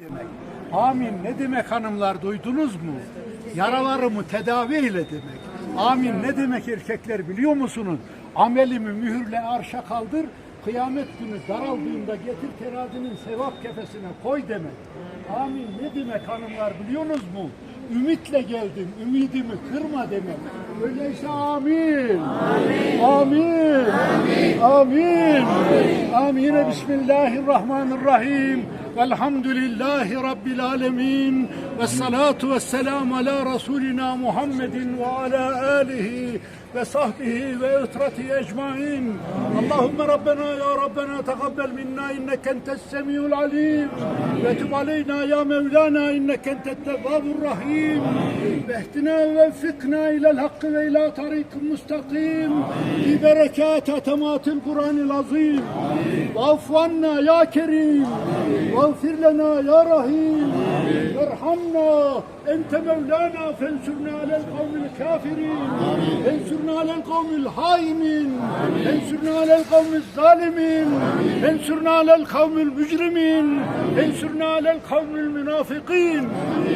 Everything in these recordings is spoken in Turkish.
demek. Amin ne demek hanımlar duydunuz mu? Yaralarımı tedavi eyle demek. Amin ne demek erkekler biliyor musunuz? Amelimi mühürle arşa kaldır. Kıyamet günü daraldığında getir terazinin sevap kefesine koy demek. Amin ne demek hanımlar biliyorsunuz mu? Ümitle geldim, ümidimi kırma demek. Öyleyse amin. Amin. Amin. Amin. Bismillahirrahmanirrahim. Velhamdülillahi Rabbil alemin. Ve salatu ve selamu ala Resulina Muhammedin ve ala alihi ve sahbihi ve ütrati ecmain. Allahümme Rabbena ya Rabbena tegabbel minna inneke entes semiyul alim. Ve tub aleyna ya Mevlana inneke entet tevvabur rahim. Ve ehdina ve fikna ilel hakkı ve ila tarikin mustakim. Bi berekate tematil Kur'anil azim. Ve afvanna ya kerim. واغفر لنا يا رحيم وارحمنا انت مولانا فانصرنا على القوم الكافرين انصرنا على القوم الهائمين انصرنا على القوم الظالمين انصرنا على القوم المجرمين انصرنا على القوم المنافقين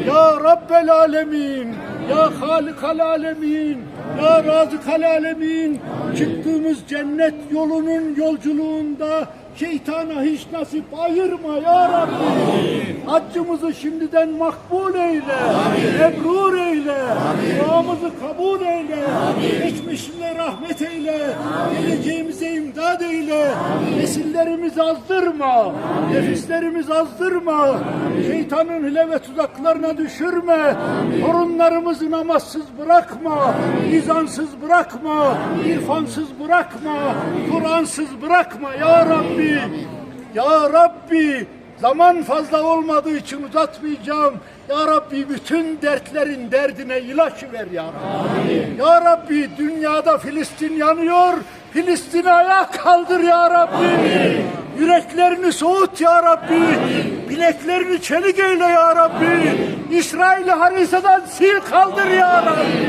يا رب العالمين ya Halikal Alemin, Ya Razıkal Alemin, çıktığımız cennet yolunun yolculuğunda şeytana hiç nasip ayırma ya Rabbi. Haccımızı şimdiden makbul eyle, mebrur eyle, duamızı kabul eyle, geçmişine rahmet eyle, geleceğimize imdad eyle, nesillerimizi azdırma, nefislerimizi azdırma, şeytanın hile ve tuzaklarına düşürme, torunlarımızı namazsız bırakma, izansız bırakma, irfansız bırakma, Kur'ansız bırakma ya Rabbi. Ya Rabbi zaman fazla olmadığı için uzatmayacağım. Ya Rabbi bütün dertlerin derdine ilaç ver ya Rabbi. Ya Rabbi dünyada Filistin yanıyor. Filistin'i ayağa kaldır ya Rabbi. Yüreklerini soğut ya Rabbi. Bileklerini çelik eyle ya Rabbi. İsrail'i harisadan sil kaldır ya Rabbi.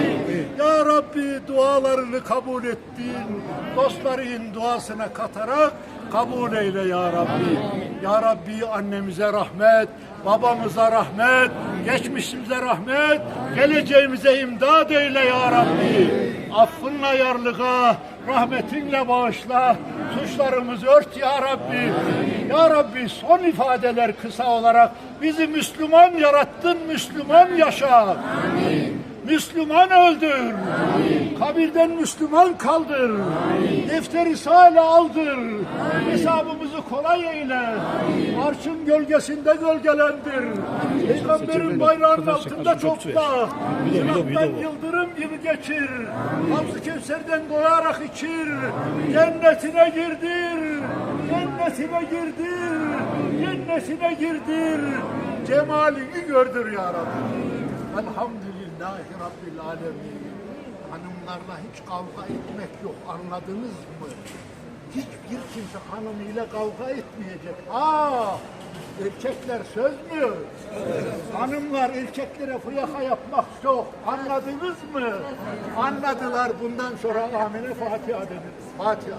Rabbi dualarını kabul ettin. Dostların duasına katarak kabul eyle ya Rabbi. Ya Rabbi annemize rahmet, babamıza rahmet, geçmişimize rahmet, geleceğimize imdad eyle ya Rabbi. Affınla yarlığa, rahmetinle bağışla, suçlarımızı ört ya Rabbi. Ya Rabbi son ifadeler kısa olarak bizi Müslüman yarattın, Müslüman yaşa. Müslüman öldür. Kabirden Müslüman kaldır. Defteri sağla aldır. Hesabımızı kolay eyle. Arşın gölgesinde gölgelendir. Peygamberin bayrağının altında topla. Şırnaktan yıldırım gibi geçir. Havzu Kevser'den doyarak içir. Cennetine girdir. Cennetine girdir. Cennetine girdir. Cemalini gördür ya Rabbi. Elhamdülillahi Rabbil Alemin. Hanımlarla hiç kavga etmek yok anladınız mı? Hiçbir kimse hanımıyla kavga etmeyecek. Aa, erkekler söz mü? Hanımlar erkeklere fıyaka yapmak yok. Anladınız mı? Anladılar. Bundan sonra amine Fatiha denir. Fatiha.